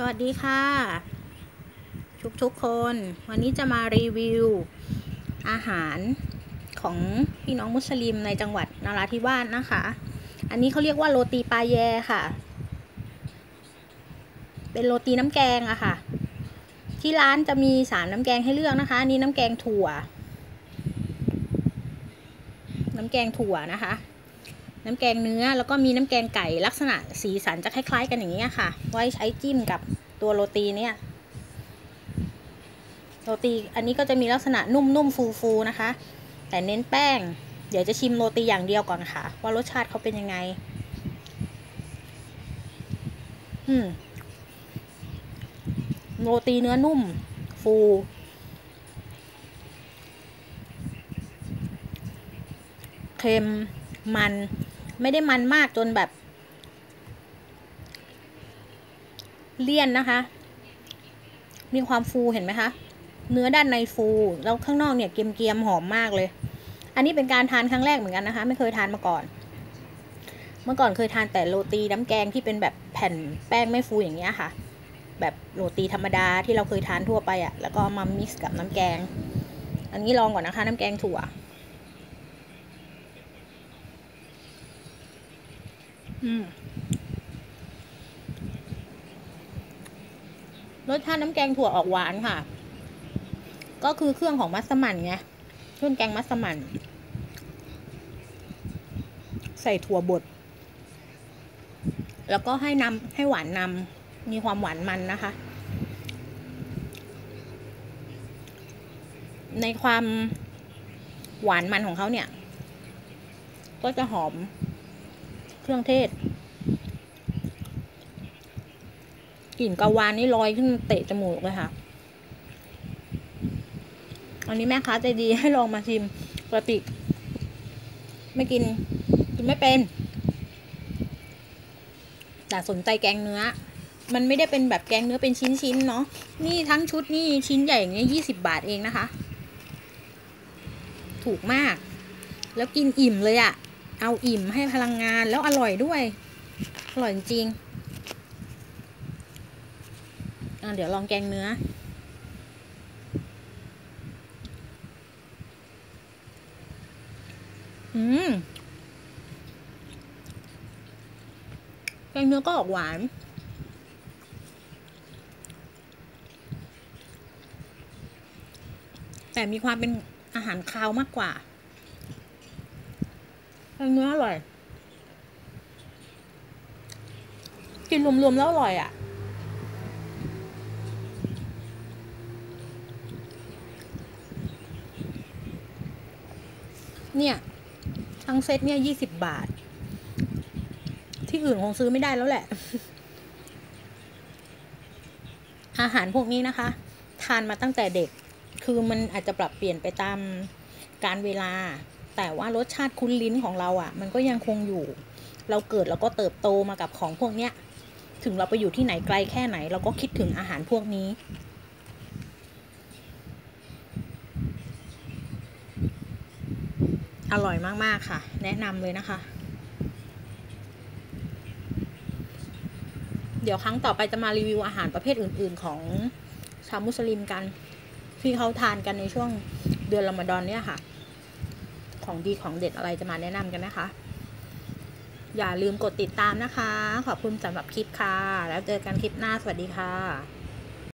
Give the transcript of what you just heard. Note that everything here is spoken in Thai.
สวัสดีค่ะ ทุกทุกคน วันนี้จะมารีวิว อาหารของพี่น้องมุสลิมในจังหวัดนาราธิวาสนะคะ อันนี้เขาเรียกว่าโรตีปลาแยค่ะ เป็นโรตีน้ำแกงอะค่ะ ที่ร้านจะมีสามน้ำแกงให้เลือกนะคะอันนี้น้ำแกงถั่ว น้ำแกงถั่วนะคะ น้ำแกงเนื้อแล้วก็มีน้ำแกงไก่ลักษณะสีสันจะคล้าย ๆ กันอย่างนี้ค่ะ ไว้ใช้จิ้มกับตัวโรตีเนี่ยโรตีอันนี้ก็จะมีลักษณะนุ่มๆฟูๆนะคะ แต่เน้นแป้ง เดี๋ยวจะชิมโรตีอย่างเดียวก่อนค่ะ ว่ารสชาติเขาเป็นยังไง อืมโรตีเนื้อนุ่ม ฟู เค็ม มัน ไม่ได้มันมากจนแบบ เลี่ยนนะคะ มีความฟูเห็นไหมคะ เนื้อด้านในฟู แล้วข้างนอกเนี่ยเกรียมๆหอมมากเลย อันนี้เป็นการทานครั้งแรกเหมือนกันนะคะ ไม่เคยทานมาก่อน เมื่อก่อนเคยทานแต่โรตีน้ำแกงที่เป็นแบบแผ่นแป้งไม่ฟูอย่างเงี้ยค่ะ แบบโรตีธรรมดาที่เราเคยทานทั่วไปอะ่ะ แล้วก็มามิกซ์กับน้ำแกง อันนี้ลองก่อนนะคะ น้ำแกงถั่ว อืม รสชาติน้ำแกงถั่วออกหวานค่ะ ก็คือเครื่องของมัสมั่นไงเครื่องแกงมัสมั่นใส่ถั่วบด แล้วก็ให้นำให้หวานนำมีความหวานมันนะคะ ในความหวานมันของเขาเนี่ย ก็จะหอม เครื่องเทศกลิ่นกะวานนี่ลอยขึ้นเตะจมูกเลยค่ะ อันนี้แม่ค้าใจดีให้ลองมาชิมปกติไม่กิน กินไม่เป็น แต่สนใจแกงเนื้อ มันไม่ได้เป็นแบบแกงเนื้อเป็นชิ้นๆเนาะ นี่ทั้งชุดนี่ชิ้นใหญ่อย่างเงี้ยยี่สิบาทเองนะคะ ถูกมาก แล้วกินอิ่มเลยอะ เอาอิ่มให้พลังงานแล้วอร่อยด้วย อร่อยจริงเดี๋ยวลองแกงเนื้อ อืม แกงเนื้อก็ออกหวานแต่มีความเป็นอาหารคาวมากกว่า เนื้ออร่อย กินรวมๆแล้วอร่อยอะ เนี่ย ทั้งเซตเนี่ยยี่สิบบาท ที่อื่นคงซื้อไม่ได้แล้วแหละ อาหารพวกนี้นะคะ ทานมาตั้งแต่เด็ก คือมันอาจจะปรับเปลี่ยนไปตามการเวลา แต่ว่ารสชาติคุ้นลิ้นของเราอะ่ะ มันก็ยังคงอยู่ เราเกิดแล้วก็เติบโตมากับของพวกเนี้ย ถึงเราไปอยู่ที่ไหนไกลแค่ไหน เราก็คิดถึงอาหารพวกนี้ อร่อยมากๆค่ะ แนะนำเลยนะคะ เดี๋ยวครั้งต่อไปจะมารีวิวอาหารประเภทอื่น ๆ ของชาวมุสลิมกัน ที่เขาทานกันในช่วงเดือนรอมฎอนเนี่ยค่ะ ของดีของเด็ดอะไรจะมาแนะนำกันนะคะ อย่าลืมกดติดตามนะคะ ขอบคุณสำหรับคลิปค่ะ แล้วเจอกันคลิปหน้าสวัสดีค่ะ